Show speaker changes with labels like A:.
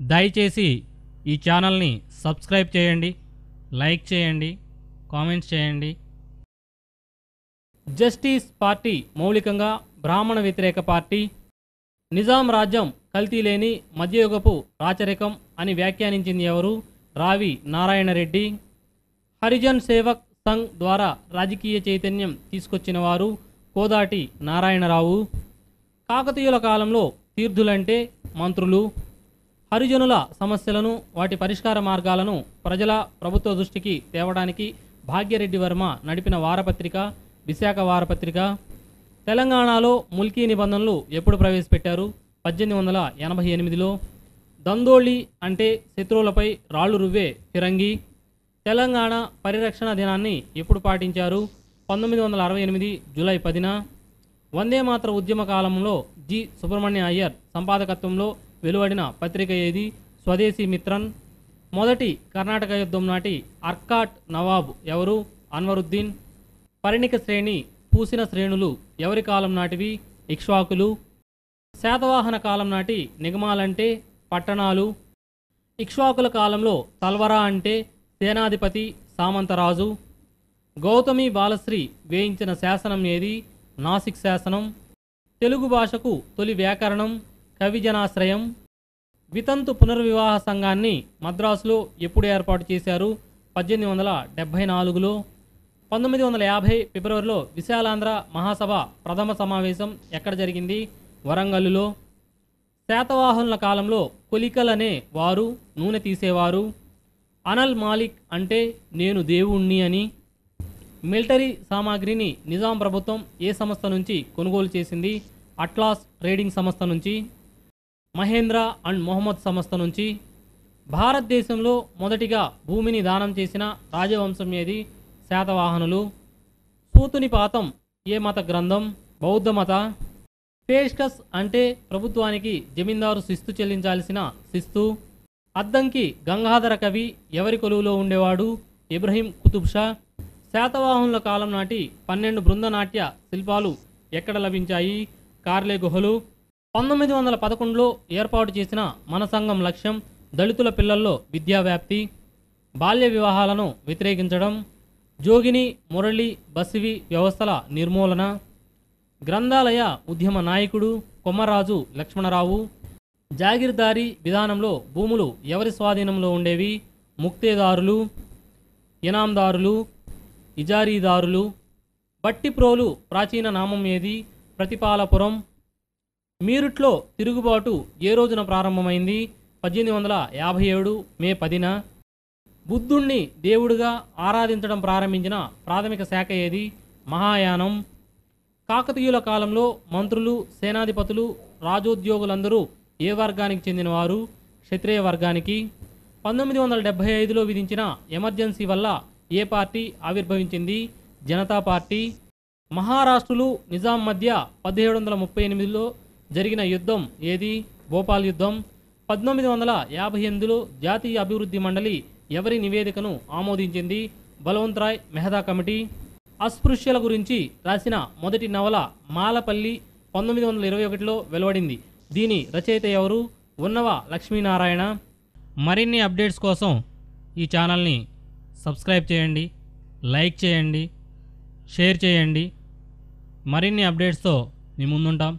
A: దయచేసి ఈ ఛానల్ని సబ్స్క్రైబ్ చేయండి లైక్ చేయండి కామెంట్స్ చేయండి. జస్టిస్ పార్టీ మౌలికంగా బ్రాహ్మణ వ్యతిరేక పార్టీ. నిజాం రాజ్యం కల్తీ లేని మధ్యయుగపు రాచరికం అని వ్యాఖ్యానించింది ఎవరు? రావి నారాయణరెడ్డి హరిజన్ సేవక్ సంఘ్ ద్వారా రాజకీయ చైతన్యం తీసుకొచ్చిన వారు కోదాటి నారాయణరావు. కాకతీయుల కాలంలో తీర్థులంటే మంత్రులు హరిజనుల సమస్యలను వాటి పరిష్కార మార్గాలను ప్రజల ప్రభుత్వ దృష్టికి తేవడానికి భాగ్యరెడ్డి వర్మ నడిపిన వారపత్రిక విశాఖ వారపత్రిక తెలంగాణలో ముల్కీ నిబంధనలు ఎప్పుడు ప్రవేశపెట్టారు? పద్దెనిమిది వందల ఎనభై ఎనిమిదిలో దందోళి అంటే శత్రువులపై రాళ్ళు రువ్వే ఫిరంగి తెలంగాణ పరిరక్షణ దినాన్ని ఎప్పుడు పాటించారు? పంతొమ్మిది వందల అరవై ఎనిమిది జూలై పదిన వందేమాత్ర ఉద్యమ కాలంలో జి సుబ్రహ్మణ్య అయ్యర్ సంపాదకత్వంలో వెలువడిన పత్రిక ఏది? స్వదేశీ మిత్రన్. మొదటి కర్ణాటక యుద్ధం నాటి అర్కాట్ నవాబ్ ఎవరు? అన్వరుద్దీన్. పరిణిక శ్రేణి పూసిన శ్రేణులు ఎవరి కాలం నాటివి? ఇక్ష్వాకులు. శాతవాహన కాలం నాటి నిగమాలంటే పట్టణాలు. ఇక్ష్వాకుల కాలంలో తల్వరా అంటే సేనాధిపతి సామంతరాజు. గౌతమి బాలశ్రీ వేయించిన శాసనం ఏది? నాసిక్ శాసనం. తెలుగు భాషకు తొలి వ్యాకరణం. కవిజనాశ్రయం వితంతు పునర్వివాహ సంఘాన్ని మద్రాసులో ఎప్పుడు ఏర్పాటు చేశారు? పద్దెనిమిది వందల డెబ్భై నాలుగులో పంతొమ్మిది వందల యాభై ఫిబ్రవరిలో విశాలాంధ్ర మహాసభ ప్రథమ సమావేశం ఎక్కడ జరిగింది? వరంగల్లులో. శాతవాహనుల కాలంలో కొలికల్ అనే వారు నూనె తీసేవారు. అనల్ మాలిక్ అంటే నేను దేవుణ్ణి అని. మిలిటరీ సామాగ్రిని నిజాం ప్రభుత్వం ఏ సంస్థ నుంచి కొనుగోలు చేసింది? అట్లాస్ ట్రేడింగ్ సంస్థ నుంచి. మహేంద్ర అండ్ మొహమ్మద్ సంస్థ నుంచి భారతదేశంలో మొదటిగా భూమిని దానం చేసిన రాజవంశం ఏది? శాతవాహనులు. సూతుని పాతం ఏ మత గ్రంథం? బౌద్ధ మత. పేష్కస్ అంటే ప్రభుత్వానికి జమీందారు శిస్తు చెల్లించాల్సిన శిస్తు. అద్దంకి గంగాధర కవి ఎవరి కొలువులో ఉండేవాడు? ఇబ్రహీం కుతుబ్ షా. శాతవాహనుల కాలం నాటి పన్నెండు బృందనాట్య శిల్పాలు ఎక్కడ లభించాయి? కార్లే గుహలు పంతొమ్మిది వందల పదకొండులో ఏర్పాటు చేసిన మన సంఘం లక్ష్యం దళితుల పిల్లల్లో విద్యావ్యాప్తి బాల్య వివాహాలను వ్యతిరేకించడం జోగిని మురళి బసివి వ్యవస్థల నిర్మూలన గ్రంథాలయ ఉద్యమ నాయకుడు కొమ్మరాజు లక్ష్మణరావు జాగీర్దారీ విధానంలో భూములు ఎవరి స్వాధీనంలో ఉండేవి? ముక్తేదారులు ఇనాందారులు ఇజారీదారులు బట్టిప్రోలు ప్రాచీన నామం ఏది? ప్రతిపాలపురం మీరుట్లో తిరుగుబాటు ఏ రోజున ప్రారంభమైంది? పద్దెనిమిది వందల యాభై ఏడు మే పదిన బుద్ధుణ్ణి దేవుడిగా ఆరాధించడం ప్రారంభించిన ప్రాథమిక శాఖ ఏది? మహాయానం. కాకతీయుల కాలంలో మంత్రులు సేనాధిపతులు రాజోద్యోగులందరూ ఏ వర్గానికి చెందినవారు? క్షత్రియ వర్గానికి. పంతొమ్మిది వందల డెబ్భై ఐదులో విధించిన ఎమర్జెన్సీ వల్ల ఏ పార్టీ ఆవిర్భవించింది? జనతా పార్టీ. మహారాష్ట్రులు నిజాం మధ్య పదిహేడు వందల ముప్పై ఎనిమిదిలో జరిగిన యుద్ధం ఏది? భోపాల్ యుద్ధం. పద్దెనిమిది వందల యాభై ఎనిమిదిలో జాతీయ అభివృద్ధి మండలి ఎవరి నివేదికను ఆమోదించింది? బలవంతరాయ్ మెహతా కమిటీ. అస్పృశ్యుల గురించి రాసిన మొదటి నవల మాలపల్లి పంతొమ్మిది వందల ఇరవై ఒకటిలో వెలువడింది. దీని రచయిత ఎవరు? ఉన్నవ లక్ష్మీనారాయణ. మరిన్ని అప్డేట్స్ కోసం ఈ ఛానల్ని సబ్స్క్రైబ్ చేయండి లైక్ చేయండి షేర్ చేయండి. మరిన్ని అప్డేట్స్తో మీ ముందుంటాం.